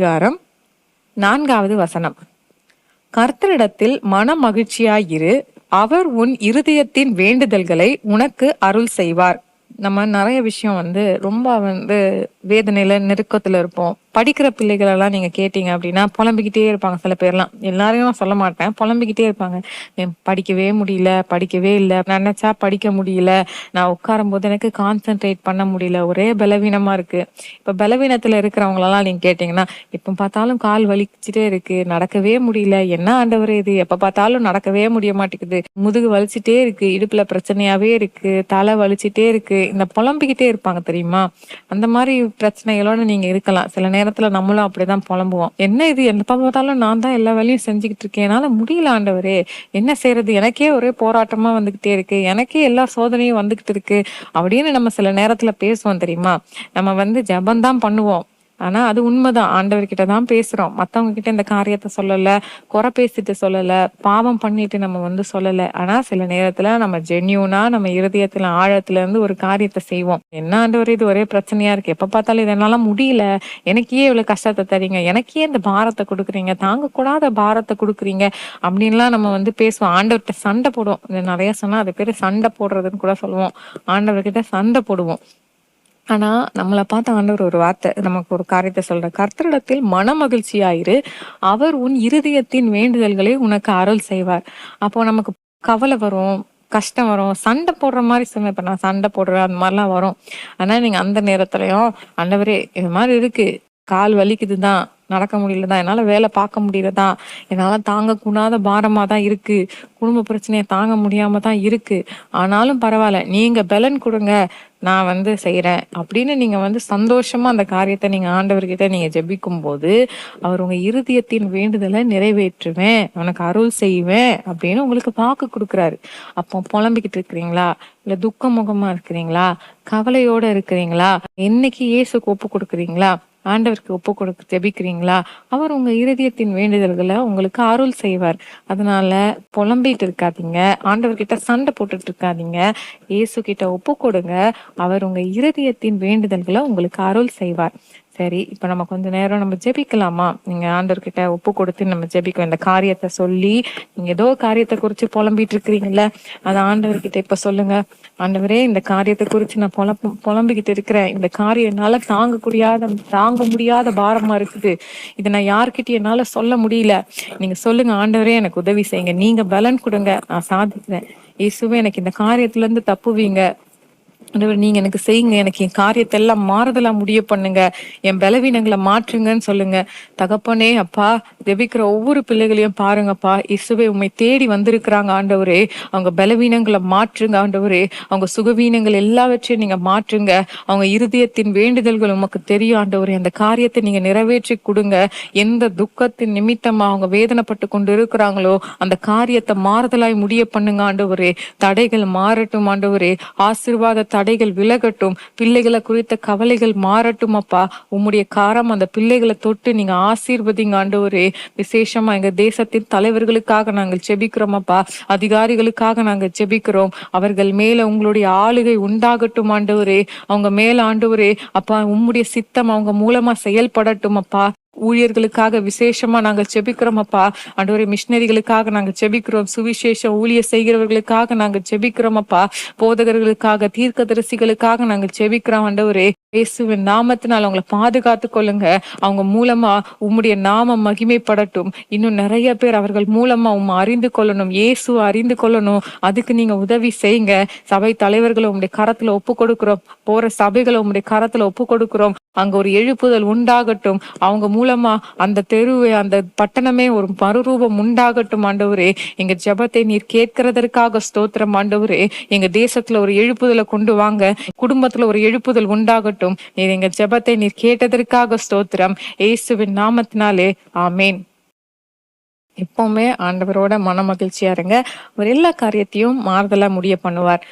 அதிகாரம் நான்காவது வசனம். கர்த்தரிடத்தில் மன மகிழ்ச்சியாயிரு அவர் உன் இருதயத்தின் வேண்டுதல்களை உனக்கு அருள் செய்வார். நம்ம நிறைய விஷயம் வந்து ரொம்ப வந்து வேதனையில நெருக்கத்துல இருப்போம். படிக்கிற பிள்ளைகள் எல்லாம் நீங்க கேட்டீங்க அப்படின்னா புலம்பிக்கிட்டே இருப்பாங்க சில பேர்லாம். எல்லாரையும் சொல்ல மாட்டேன். புலம்பிக்கிட்டே இருப்பாங்க. படிக்கவே முடியல படிக்கவே இல்லை. நினைச்சா படிக்க முடியல. நான் உட்காரும் போது எனக்கு கான்சென்ட்ரேட் பண்ண முடியல. ஒரே பலவீனமா இருக்கு. இப்ப பலவீனத்துல இருக்கிறவங்களெல்லாம் நீங்க கேட்டீங்கன்னா இப்ப பார்த்தாலும் கால் வலிச்சுட்டே இருக்கு. நடக்கவே முடியல. என்ன ஆண்டவர் இது? எப்ப பார்த்தாலும் நடக்கவே முடிய மாட்டேங்குது. முதுகு வலிச்சுட்டே இருக்கு. இடுப்புல பிரச்சனையாவே இருக்கு. தலை வலிச்சுட்டே இருக்கு. இந்த புலம்பிக்கிட்டே இருப்பாங்க தெரியுமா? அந்த மாதிரி பிரச்சனைகளோட நீங்க இருக்கலாம். சில நேரத்துல நம்மளும் அப்படிதான் புலம்புவோம். என்ன இது? எப்ப பார்த்தாலும் நான் தான் எல்லா வேலையும் செஞ்சுக்கிட்டு இருக்கேன். என்னால முடியல ஆண்டவரே. என்ன செய்யறது எனக்கே ஒரே போராட்டமா வந்துகிட்டே இருக்கு. எனக்கே எல்லா சோதனையும் வந்துகிட்டு இருக்கு. அப்படின்னு நம்ம சில நேரத்துல பேசுவோம் தெரியுமா? நம்ம வந்து ஜெபம்தான் பண்ணுவோம். ஆனா அது உண்மைதான். ஆண்டவர்கிட்ட தான் பேசுறோம். மத்தவங்க கிட்ட இந்த காரியத்தை சொல்லல குறை பேசிட்டு சொல்லல பாவம் பண்ணிட்டு நம்ம வந்து சொல்லல. ஆனா சில நேரத்துல நம்ம ஜென்யூனா நம்ம இருதயத்துல ஆழத்துல இருந்து ஒரு காரியத்தை செய்வோம். என்ன ஆண்டவர் இது ஒரே பிரச்சனையா இருக்கு. எப்ப பார்த்தாலும் இது முடியல. எனக்கே இவ்வளவு கஷ்டத்தை தரீங்க. எனக்கே இந்த பாரத்தை கொடுக்குறீங்க. தாங்க கூடாத பாரத்தை கொடுக்குறீங்க. அப்படின்லாம் நம்ம வந்து பேசுவோம். ஆண்டவர்கிட்ட சண்டை போடுவோம். நிறைய சொன்னா அது பேரு சண்டை போடுறதுன்னு கூட சொல்லுவோம். ஆண்டவர்கிட்ட சண்டை போடுவோம். ஆனா நம்மளை பார்த்த ஆண்டவர் ஒரு வார்த்தை நமக்கு ஒரு காரியத்தை சொல்ற கர்த்தரிடத்தில் மன மகிழ்ச்சியாயிரு அவர் உன் இருதயத்தின் வேண்டுதல்களை உனக்கு அருள் செய்வார். அப்போ நமக்கு கவலை வரும் கஷ்டம் வரும் சண்டை போடுற மாதிரி சொன்ன இப்போ நான் சண்டை போடுறேன் அந்த மாதிரிலாம் வரும். ஆனால் நீங்கள் அந்த நேரத்துலையும் ஆண்டவரே இது மாதிரி இருக்குது கால் வலிக்குது தான் நடக்க முடியலதான் என்னால் வேலை பார்க்க முடியலதான் என்னால் தாங்க கூடாத பாரமாக தான் இருக்குது குடும்ப பிரச்சனையை தாங்க முடியாமல் தான் இருக்குது ஆனாலும் பரவாயில்ல நீங்கள் பலன் கொடுங்க நான் வந்து செய்கிறேன் அப்படின்னு நீங்கள் வந்து சந்தோஷமாக அந்த காரியத்தை நீங்கள் ஆண்டவர்கிட்ட நீங்கள் ஜெபிக்கும் போது அவர் உங்கள் இருதயத்தின் வேண்டுதலை நிறைவேற்றுவேன் உனக்கு அருள் செய்வேன் அப்படின்னு உங்களுக்கு வாக்கு கொடுக்குறாரு. அப்போ புலம்பிக்கிட்டு இருக்கிறீங்களா? இல்லை துக்க முகமாக இருக்கிறீங்களா? கவலையோடு இருக்கிறீங்களா? என்னைக்கு இயேசுக்கு ஒப்பு கொடுக்குறீங்களா? ஆண்டவருக்கு ஒப்பு கொடுக்க ஜெபிக்கிறீங்களா? அவர் உங்க இருதயத்தின் வேண்டுதல்களை உங்களுக்கு அருள் செய்வார். அதனால புலம்பிட்டு இருக்காதீங்க. ஆண்டவர்கிட்ட சண்டை போட்டுட்டு இருக்காதீங்க. இயேசு கிட்ட ஒப்பு கொடுங்க. அவர் உங்க இருதயத்தின் வேண்டுதல்களை உங்களுக்கு அருள் செய்வார். சரி இப்போ நம்ம கொஞ்ச நேரம் நம்ம ஜெபிக்கலாமா? நீங்க ஆண்டவர்கிட்ட ஒப்பு கொடுத்து நம்ம ஜெபிக்கும் இந்த காரியத்தை சொல்லி நீங்க ஏதோ காரியத்தை குறிச்சு புலம்பிட்டு இருக்கிறீங்கல்ல அதை ஆண்டவர்கிட்ட இப்ப சொல்லுங்க. ஆண்டவரே இந்த காரியத்தை குறிச்சு நான் புலம்பு புலம்பிக்கிட்டு இருக்கிறேன். இந்த காரியம் என்னால தாங்க முடியாத தாங்க முடியாத பாரமா இருக்குது. இதை நான் யார்கிட்டயும் என்னால சொல்ல முடியல. நீங்க சொல்லுங்க ஆண்டவரே எனக்கு உதவி செய்யுங்க. நீங்க பலன் கொடுங்க. நான் சாதிக்கிறேன். இயேசுவே எனக்கு இந்த காரியத்துல இருந்து தப்புவீங்க. ஆண்டவர் நீங்க எனக்கு செய்யுங்க எனக்கு என் காரியத்தை எல்லாம் மாறுதலா முடிய பண்ணுங்க என் பலவீனங்களை மாற்றுங்கன்னு சொல்லுங்க. தகப்பனே அப்பா ஜெபிக்கிற ஒவ்வொரு பிள்ளைகளையும் பாருங்கப்பா. இசுவை உண்மை தேடி வந்திருக்கிறாங்க ஆண்டவரே. அவங்க பலவீனங்களை மாற்றுங்க ஆண்டவரே. அவங்க சுகவீனங்கள் எல்லாவற்றையும் நீங்க மாற்றுங்க. அவங்க இருதயத்தின் வேண்டுதல்கள் உமக்கு தெரியும் ஆண்டவரே. அந்த காரியத்தை நீங்க நிறைவேற்றி கொடுங்க. எந்த துக்கத்தின் நிமித்தமா அவங்க வேதனைப்பட்டு கொண்டு இருக்கிறாங்களோ அந்த காரியத்தை மாறுதலாய் முடிய பண்ணுங்க ஆண்டவரே. தடைகள் மாறட்டும் ஆண்டவரே. ஆசிர்வாதத்தை தடைகள் விலகட்டும் பிள்ளைகளை குறித்த கவலைகள் மாறட்டும் அப்பா. உம்முடைய காரம் அந்த பிள்ளைகளை தொட்டு நீங்க ஆசீர்வதிங்க ஆண்டவரே. விசேஷமா எங்க தேசத்தின் தலைவர்களுக்காக நாங்கள் செபிக்கிறோம் அப்பா. அதிகாரிகளுக்காக நாங்கள் ஜெபிக்கிறோம். அவர்கள் மேல உங்களுடைய ஆளுகை உண்டாகட்டும் ஆண்டவரே. அவங்க மேல ஆண்டவரே அப்பா உம்முடைய சித்தம் அவங்க மூலமா செயல்படட்டும் அப்பா. ஊழியர்களுக்காக விசேஷமா நாங்கள் செபிக்கிறோம் அப்பா. ஆண்டவரே மிஷினரிகளுக்காக நாங்கள் செபிக்கிறோம் சுவிசேஷம் ஊழியர் செய்கிறவர்களுக்காக நாங்கள் செபிக்கிறோம் அப்பா. போதகர்களுக்காக தீர்க்கதரிசிகளுக்காக நாங்கள் செபிக்கிறோம் ஆண்டவரே. இயேசுவின் நாமத்தினால் அவங்களை பாதுகாத்து கொள்ளுங்க. அவங்க மூலமா உம்முடைய நாமம் மகிமைப்படட்டும். இன்னும் நிறைய பேர் அவர்கள் மூலமா உம்மை அறிந்து கொள்ளணும் இயேசு அறிந்து கொள்ளணும். அதுக்கு நீங்க உதவி செய்யுங்க. சபை தலைவர்களை உங்களுடைய கரத்துல ஒப்பு கொடுக்கிறோம். போற சபைகளை உங்களுடைய கரத்துல ஒப்பு கொடுக்கிறோம். அங்க ஒரு எழுப்புதல் உண்டாகட்டும். அவங்க மூலம் அந்த தெருவை அந்த பட்டணமே ஒரு மறுரூபம் உண்டாகட்டும் ஆண்டவரே. எங்க ஜெபத்தை நீர் கேட்கிறதற்காக ஸ்தோத்திரம் ஆண்டவரே. எங்க தேசத்துல ஒரு எழுப்புதலை கொண்டு வாங்க குடும்பத்துல ஒரு எழுப்புதல் உண்டாகட்டும். நீர் எங்க ஜெபத்தை நீர் கேட்டதற்காக ஸ்தோத்திரம். இயேசுவின் நாமத்தினாலே ஆமேன். எப்பவுமே ஆண்டவரோட மன மகிழ்ச்சியா இருங்க. அவர் எல்லா காரியத்தையும் மாறுதலா முடிய பண்ணுவார்.